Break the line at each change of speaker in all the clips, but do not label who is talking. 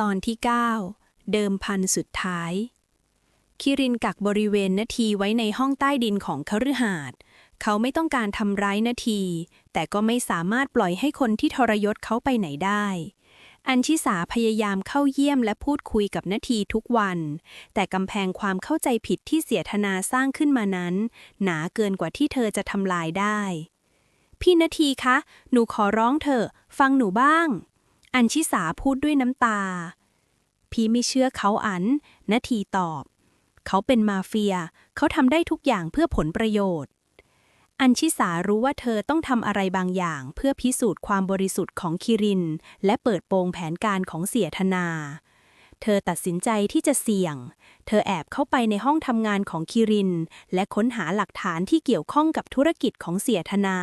ตอนที่ 9 เดิมพันสุดท้าย คิรินกักบริเวณนาทีไว้ในห้องใต้ดินของคฤหาสน์เขาไม่ต้องการทำร้ายนาที แต่ก็ไม่สามารถปล่อยให้คนที่ทรยศเขาไปไหนได้ อัญชิสาพยายามเข้าเยี่ยมและพูดคุยกับนาทีทุกวัน แต่กำแพงความเข้าใจผิดที่เสียธนาสร้างขึ้นมานั้น หนาเกินกว่าที่เธอจะทำลายได้ พี่นาทีคะ หนูขอร้องเถอะ ฟังหนูบ้าง อัญชิสาพูดด้วยน้ำตา พี่ไม่เชื่อเขาอันนาทีตอบ เขาเป็นมาเฟีย เขาทำได้ทุกอย่างเพื่อผลประโยชน์ อัญชิสารู้ว่าเธอต้องทำอะไรบางอย่าง เพื่อพิสูจน์ความบริสุทธิ์ของคิริน และเปิดโปงแผนการของเสียธนา เธอตัดสินใจที่จะเสี่ยง เธอแอบเข้าไปในห้องทำงานของคิริน และค้นหาหลักฐานที่เกี่ยวข้องกับธุรกิจของเสียธนา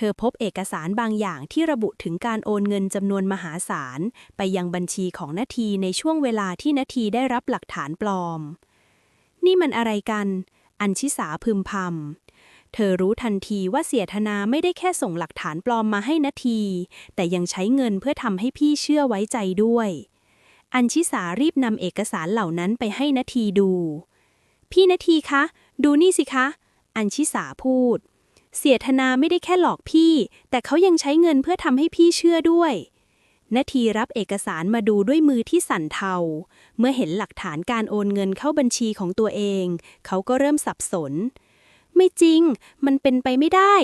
เธอพบเอกสารบางอย่างที่ระบุถึงการโอนเงินจำนวนมหาศาล ไปยังบัญชีของนาทีในช่วงเวลาที่นาทีได้รับหลักฐานปลอม นี่มันอะไรกัน อัญชิสาพึมพำ เธอรู้ทันทีว่าเสียธนาไม่ได้แค่ส่งหลักฐานปลอมมาให้นาที แต่ยังใช้เงินเพื่อทำให้พี่เชื่อไว้ใจด้วย อัญชิสารีบนำเอกสารเหล่านั้นไปให้นาทีดู พี่นาทีคะ ดูนี่สิคะ อัญชิสาพูด เสียธนาไม่ได้แค่หลอกพี่ แต่เขายังใช้เงินเพื่อทำให้พี่เชื่อด้วยนาทีรับเอกสารมาดูด้วยมือที่สั่นเทา เมื่อเห็นหลักฐานการโอนเงินเข้าบัญชีของตัวเอง เขาก็เริ่มสับสน ไม่จริง มันเป็นไปไม่ได้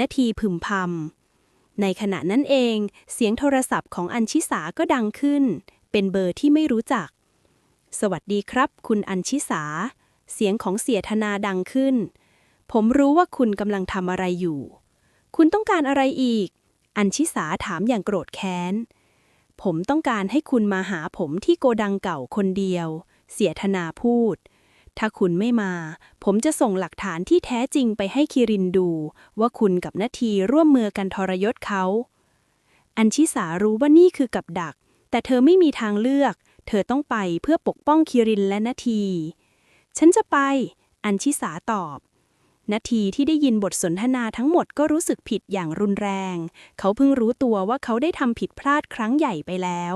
นาทีพึมพำในขณะนั้นเอง เสียงโทรศัพท์ของอัญชิสาก็ดังขึ้น เป็นเบอร์ที่ไม่รู้จัก สวัสดีครับ คุณอัญชิสา เสียงของเสียธนาดังขึ้น ผมรู้ว่าคุณกำลังทำอะไรอยู่ คุณต้องการอะไรอีก อัญชิสาถามอย่างโกรธแค้น ผมต้องการให้คุณมาหาผมที่โกดังเก่าคนเดียว เสียธนาพูด ถ้าคุณไม่มา ผมจะส่งหลักฐานที่แท้จริงไปให้คิรินดู ว่าคุณกับนาทีร่วมมือกันทรยศเขา อัญชิสารู้ว่านี่คือกับดัก แต่เธอไม่มีทางเลือก เธอต้องไปเพื่อปกป้องคิรินและนาที ฉันจะไป อัญชิสาตอบ นาทีที่ได้ยินบทสนทนาทั้งหมดก็รู้สึกผิดอย่างรุนแรง เขาเพิ่งรู้ตัวว่าเขาได้ทำผิดพลาดครั้งใหญ่ไปแล้ว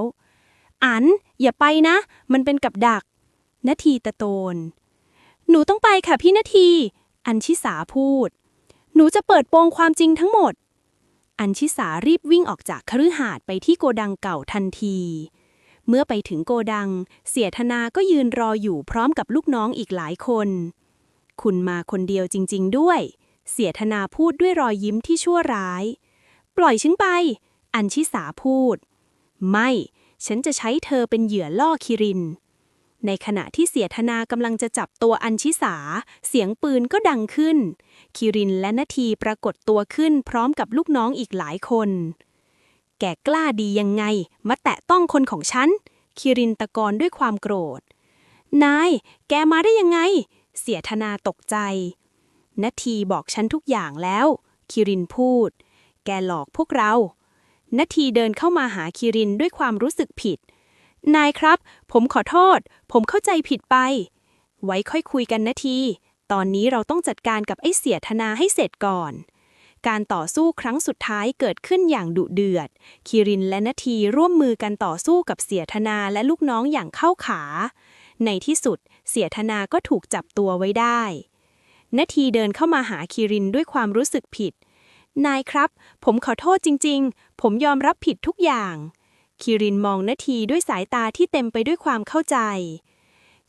อัน อย่าไปนะ มันเป็นกับดัก นาทีตะโตน หนูต้องไปค่ะพี่นาที อัญชิสาพูด หนูจะเปิดโปงความจริงทั้งหมด อัญชิสารีบวิ่งออกจากคฤหาสน์ไปที่โกดังเก่าทันทีเมื่อไปถึงโกดัง เสียธนาก็ยืนรออยู่พร้อมกับลูกน้องอีกหลายคน คุณมาคนเดียวจริง ๆ ด้วย เสียธนาพูดด้วยรอยยิ้มที่ชั่วร้าย ปล่อยฉันไป อัญชิสาพูด ไม่ ฉันจะใช้เธอเป็นเหยื่อล่อคิริน ในขณะที่เสียธนากำลังจะจับตัวอัญชิสา เสียงปืนก็ดังขึ้น คิรินและนาทีปรากฏตัวขึ้นพร้อมกับลูกน้องอีกหลายคน แกกล้าดียังไง มาแตะต้องคนของฉัน คิรินตะโกนด้วยความโกรธ นาย แกมาได้ยังไง เสียธนาตกใจนาทีบอกฉันทุกอย่างแล้ว คิรินพูด แกหลอกพวกเรานาทีเดินเข้ามาหาคิรินด้วยความรู้สึกผิด นายครับ ผมขอโทษ ผมเข้าใจผิดไป ไว้ค่อยคุยกันนาที ตอนนี้เราต้องจัดการกับไอ้เสียธนาให้เสร็จก่อน การต่อสู้ครั้งสุดท้ายเกิดขึ้นอย่างดุเดือด คิรินและนาทีร่วมมือกันต่อสู้กับเสียธนาและลูกน้องอย่างเข้าขา ในที่สุด เสียธนาก็ถูกจับตัวไว้ได้นาทีเดินเข้ามาหาคิรินด้วยความรู้สึกผิด นายครับ ผมขอโทษจริง ๆ ผมยอมรับผิดทุกอย่าง คิรินมองนาทีด้วยสายตาที่เต็มไปด้วยความเข้าใจ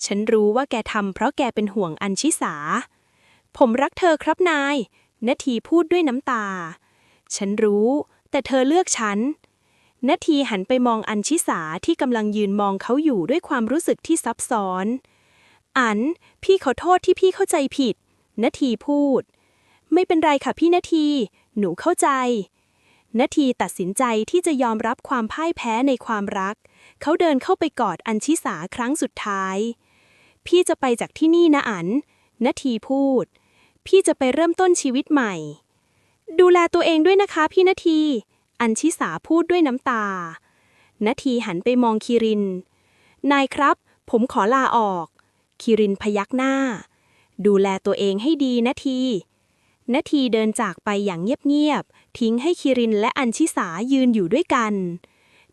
ฉันรู้ว่าแกทำเพราะแกเป็นห่วงอัญชิสา ผมรักเธอครับนายนาทีพูดด้วยน้ำตา ฉันรู้ แต่เธอเลือกฉัน นาทีหันไปมองอัญชิสาที่กำลังยืนมองเขาอยู่ด้วยความรู้สึกที่ซับซ้อน อัน พี่ขอโทษที่พี่เข้าใจผิดนาทีพูด ไม่เป็นไรค่ะพี่นาที หนูเข้าใจนาทีตัดสินใจที่จะยอมรับความพ่ายแพ้ในความรัก เขาเดินเข้าไปกอดอัญชิสาครั้งสุดท้าย พี่จะไปจากที่นี่นะอันนาทีพูด พี่จะไปเริ่มต้นชีวิตใหม่ ดูแลตัวเองด้วยนะคะพี่นาที อัญชิสาพูดด้วยน้ำตา นาทีหันไปมองคิริน นายครับ ผมขอลาออก คิรินพยักหน้า ดูแลตัวเองให้ดีนาที นาทีเดินจากไปอย่างเงียบๆ ทิ้งให้คิรินและอัญชิสายืนอยู่ด้วยกัน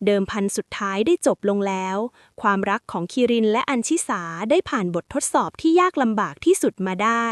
เดิมพันสุดท้ายได้จบลงแล้ว ความรักของคิรินและอัญชิสาได้ผ่านบททดสอบที่ยากลำบากที่สุดมาได้